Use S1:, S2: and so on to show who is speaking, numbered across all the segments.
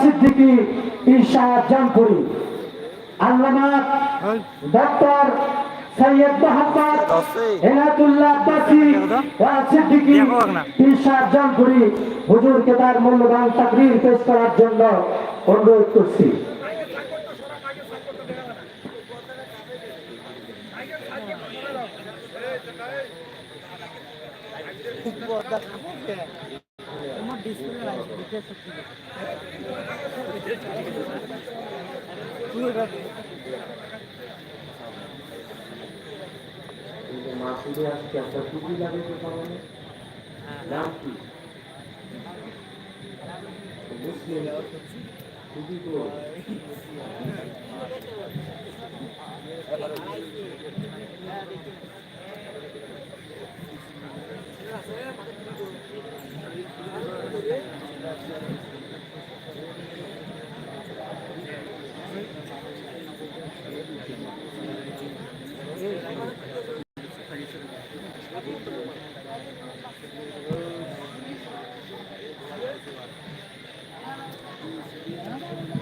S1: সিদ্দিকী ঈশা জামপুরি আল্লামা ডক্টর সৈয়দ মোহাম্মদ এনাতুল্লাহ আব্বাসি ওয়া সিদ্দিকী জামপুরি হুজুরকে তার মূল্যবান তাকরীর পেশ করার জন্য অনুরোধ করছি।
S2: মাসুদে আজকে একটা টুপি লাগাইতে পারো না নাম কি? মুসলিম। টুপি তো। Thank you.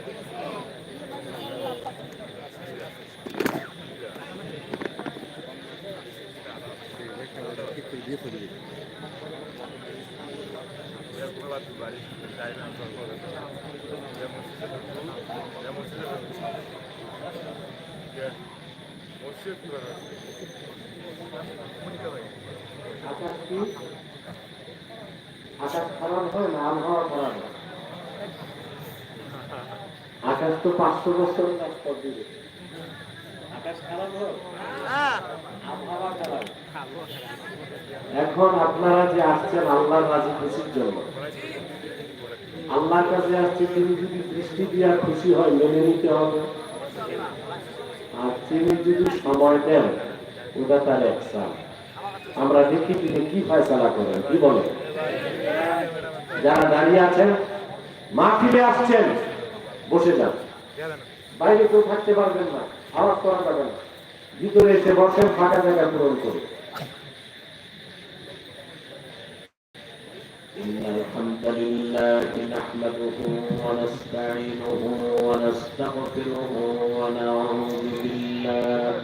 S2: আকাশ কি আকাশ খারাপ হয় না আবহাওয়া খারাপ হয় আকাশ তো পাঁচশো বছর এখন আপনারা যে আসছেন আল্লাহর রাজি খুশির জন্য আল্লাহর কাছে আসছে তিনি যদি দৃষ্টি দিয়া খুশি হয় মেনে নিতে হবে। আর তিনি যদি সময় দেন ওটা তার একসাল আমরা দেখি তিনি কি ফয়সালা করেন কি বলেন? যারা দাঁড়িয়ে আছেন মাহফিলে আসছেন। বসে যান বাইরে কেউ থাকতে পারবেন না আওয়াজ করা যাবে না ভিতরে এসে বসেন ফাঁকা জায়গা পূরণ করে إن الحمد لله نحمده ونستعينه ونستغفره ونعوذ بالله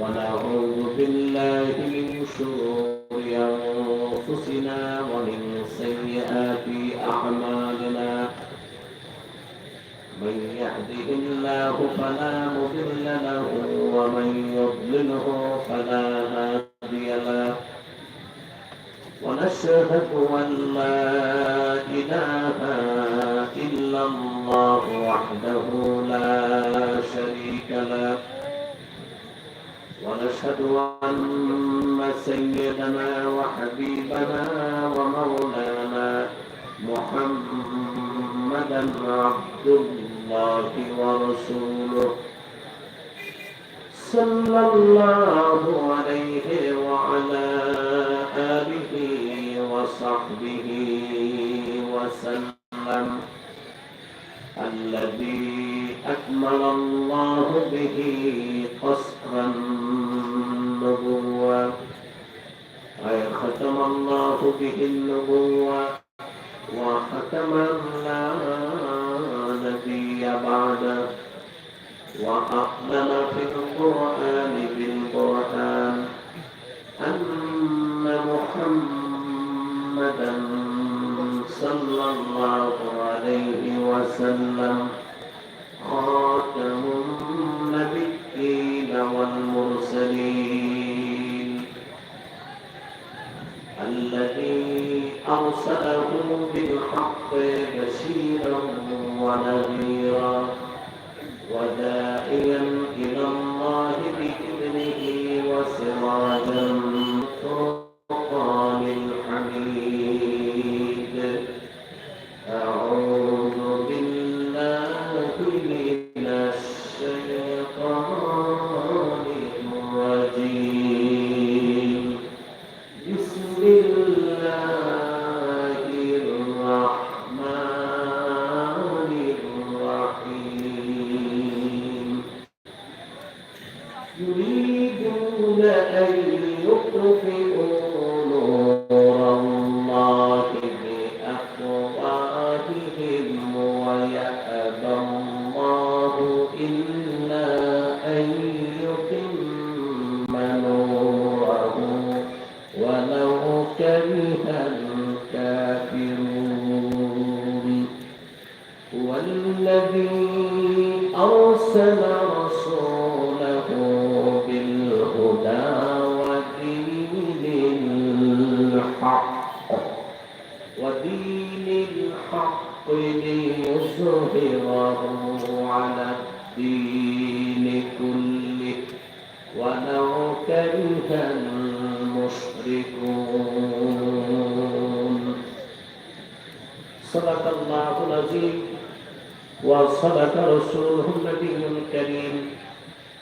S2: ونعوذ بالله من شرور أنفسنا ومن الله فلا مضل له ومن يضلله فلا هادي له. ونشهد أن لا إله إلا الله وحده لا شريك له. ونشهد أن سيدنا وحبيبنا ومولانا محمدا عبد الله ورسوله صلى الله عليه وعلى آله وصحبه وسلم. الذي أكمل الله به قصر النبوة أي ختم الله به النبوة وختم لا نبي بعده وأعلم في القرآن بالقرآن أن محمدا صلى الله عليه وسلم خاتم النبيين والمرسلين الذي أرسله بالحق بشيرا ونذيرا وداعيا أرسل رسوله بالهدى ودين الحق ودين الحق ليظهره على الدين كله. ولو كره المشركون. صدق الله العظيم وصدق رسوله النبي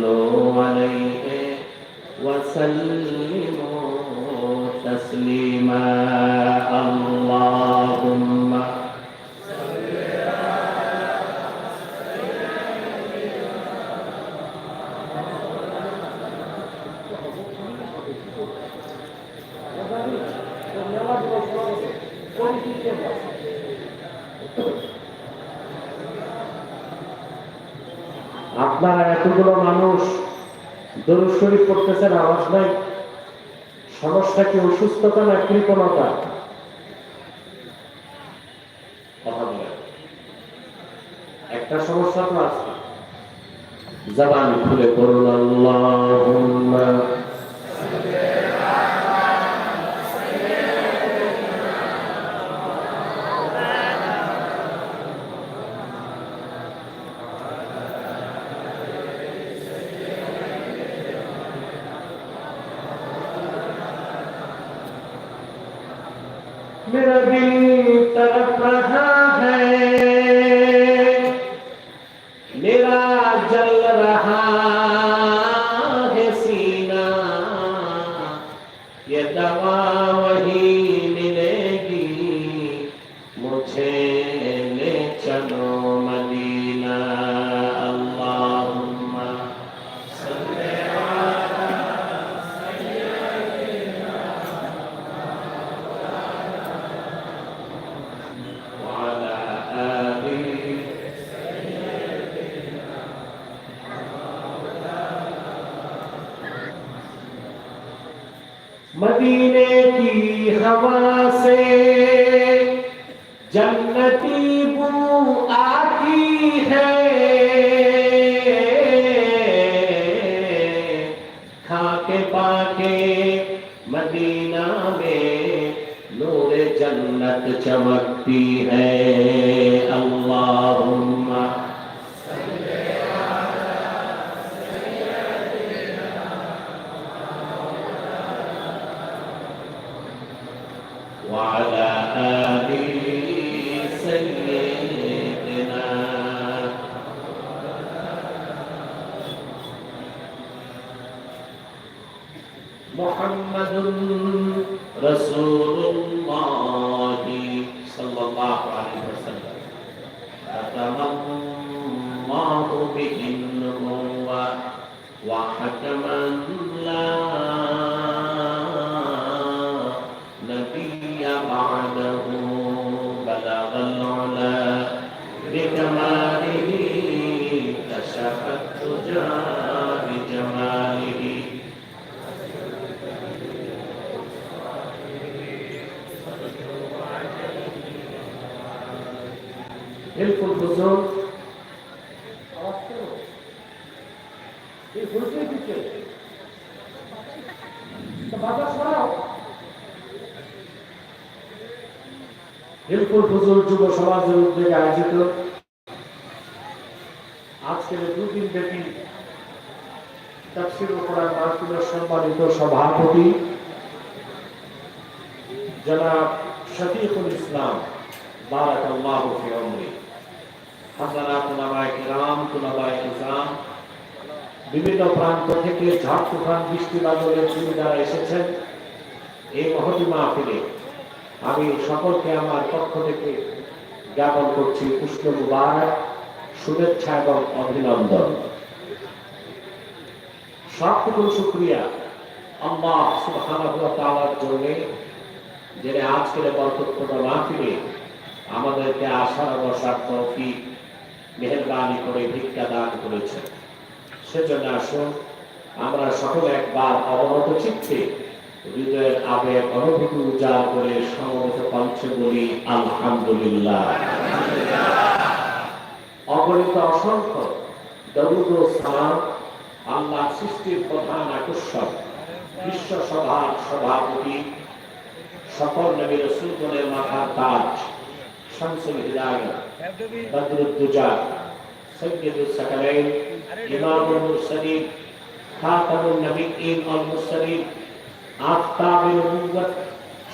S2: صلوا عليه وسلموا تسليما اللهم আপনারা এতগুলো মানুষ দরুদ শরীফ পড়তেছেন আওয়াজ নাই। সমস্যা কি অসুস্থতা না কৃপণতা। একটা সমস্যা তো আছে। জবান খুলে করুন আল্লাহুম্মা। मदीने की हवा से जन्नती बू आती है। खाके पाके मदीना में नूर जन्नत चमकती है। अल्लाहुम्मा وعلى آله سيدنا محمد رسول الله صلى الله عليه وسلم. ختم الله به النبوة وحكم উত্তর যুব সমাজের উদ্যোগে আয়োজিত। আজকের দুদিন ব্যাপী তাফসির কোরআন মাহফিলের সম্মানিত সভাপতি জনাব শফিকুল ইসলাম ফি কিরাম বিভিন্ন প্রান্ত থেকে ঝাড় তুফান বৃষ্টি বাদলের সুবিধা এসেছেন। এই মহতি মাহফিলে আমি সকলকে আমার পক্ষ থেকে জ্ঞাপন করছি পুষ্প মুবারক, শুভেচ্ছা এবং অভিনন্দন। সবটুকু শুক্রিয়া আল্লাহ সুবহানাহু ওয়া তাআলার জন্য, যিনি আজকের বরকতপূর্ণ মাহফিলে আমাদেরকে আশার বসার তৌফিক মেহরবানি করে ভিক্ষা দান করেছেন। সেজন্য আসুন, আমরা সকলে একবার অবনত চিত্তে হৃদয়ের আবেগ অনুভূতি উজাড় করে সমবেত কণ্ঠে বলি, আলহামদুলিল্লাহ। অগণিত অসংখ্য দরুদ সালাম, আল্লাহ সৃষ্টির প্রধান আকর্ষণ, বিশ্ব সভার সভাপতি, সকল নবী রসুলগণের মাথার তাজ, শামসুল হিদায়ত বদরুদ্দুজা সৈয়দুল সাকালাইন ইমামুল মুরসালিন, খাতামুন নবিয়্যিন ওয়াল মুরসালিন आफ्ताब नबूवत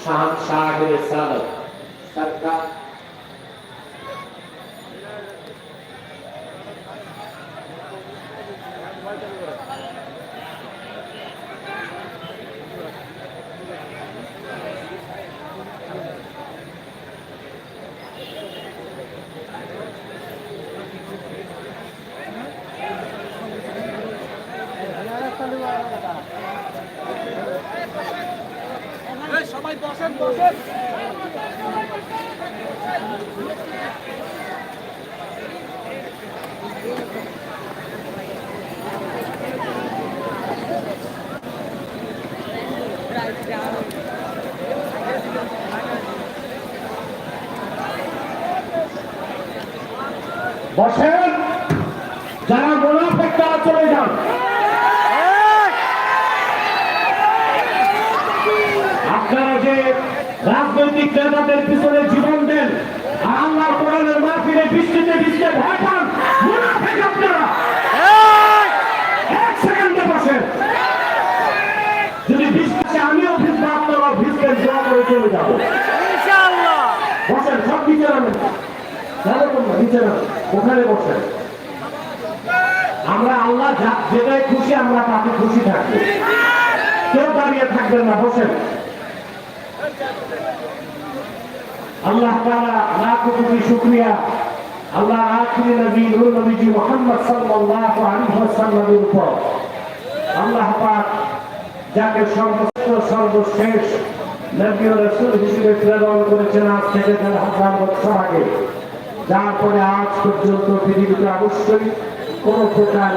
S2: शाम सागर सादत
S3: सबका Thank you.
S1: সবাই বসেন যারা মোনাফেক তারা চলে যান রাজনৈতিক নেতাদের পিছনে জীবন দেন। আর আল্লাহ কোরআনের মাহফিলে বৃষ্টিতে বৃষ্টিতে ভয় পান। মুনাফিক আপনারা। এক সেকেন্ডে বসেন। যদি বৃষ্টিতে আমিও ভিজবো আপনারা ভিজবেন দোয়া করে চলে যাব। বসেন সব নিচে নামেন নিচে নামেন ওখানে বসেন। আমরা আল্লাহ যেটাই খুশি আমরা তাতে খুশি থাকব। কেউ দাঁড়িয়ে থাকবেন না বসেন। আল্লাহ তাআলা লাখ কোটি শুকরিয়া। আল্লাহ আখিরি নবী নূর নবীজি মুহাম্মদ সাল্লাল্লাহু আলাইহি ওয়াসাল্লামের উপর। আল্লাহ পাক যাকে সর্বশ্রেষ্ঠ সর্বশেষ নবী ও রাসূল হিসেবে প্রেরণ করেছেন আজ থেকে দেড় হাজার বছর আগে। যার পরে আজ পর্যন্ত পৃথিবীতে অবশ্যই কোন প্রকার।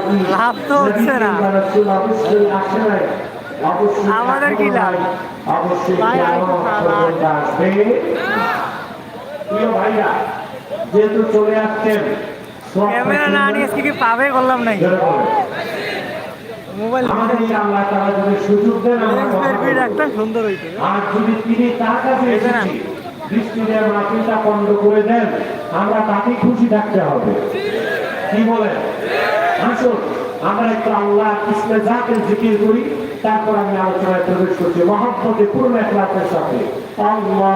S1: রাসূল অবশ্যই আসে নাই। অবশ্যই
S3: আমাদের কি লাভ?
S1: অবশ্যই আসবে। প্রিয় ভাইরা যেহেতু চলে আসছেন
S3: ক্যামেরা না নিয়ে কি পাবে করলাম নাই। মোবাইল
S1: আল্লাহ তাআলা যদি সুযোগ দেন।
S3: একটা সুন্দর হইতো।
S1: আর যদি তিনি তার কাছে বৃষ্টিদের মাটিটা বন্ধ করে দেন আমরা তাকে খুশি থাকতে হবে। কি বলেন? আসুন আমরা একটু আল্লাহ কৃষ্ণে যাকে জিকির করি তারপর আমি আলোচনায় প্রবেশ করছি। মহব্বতে পূর্ণ একলাসের সাথে। আল্লাহ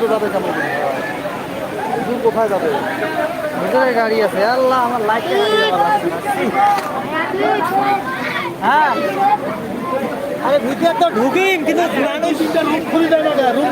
S3: করে যাবে কেমন দূর কোথায় যাবে? ভিতরে গাড়ি আছে। আল্লাহ, আমার লাইট হ্যাঁ। আরে, ভিতরে তো ঢুকি কিন্তু মানুষ তিনটা রুম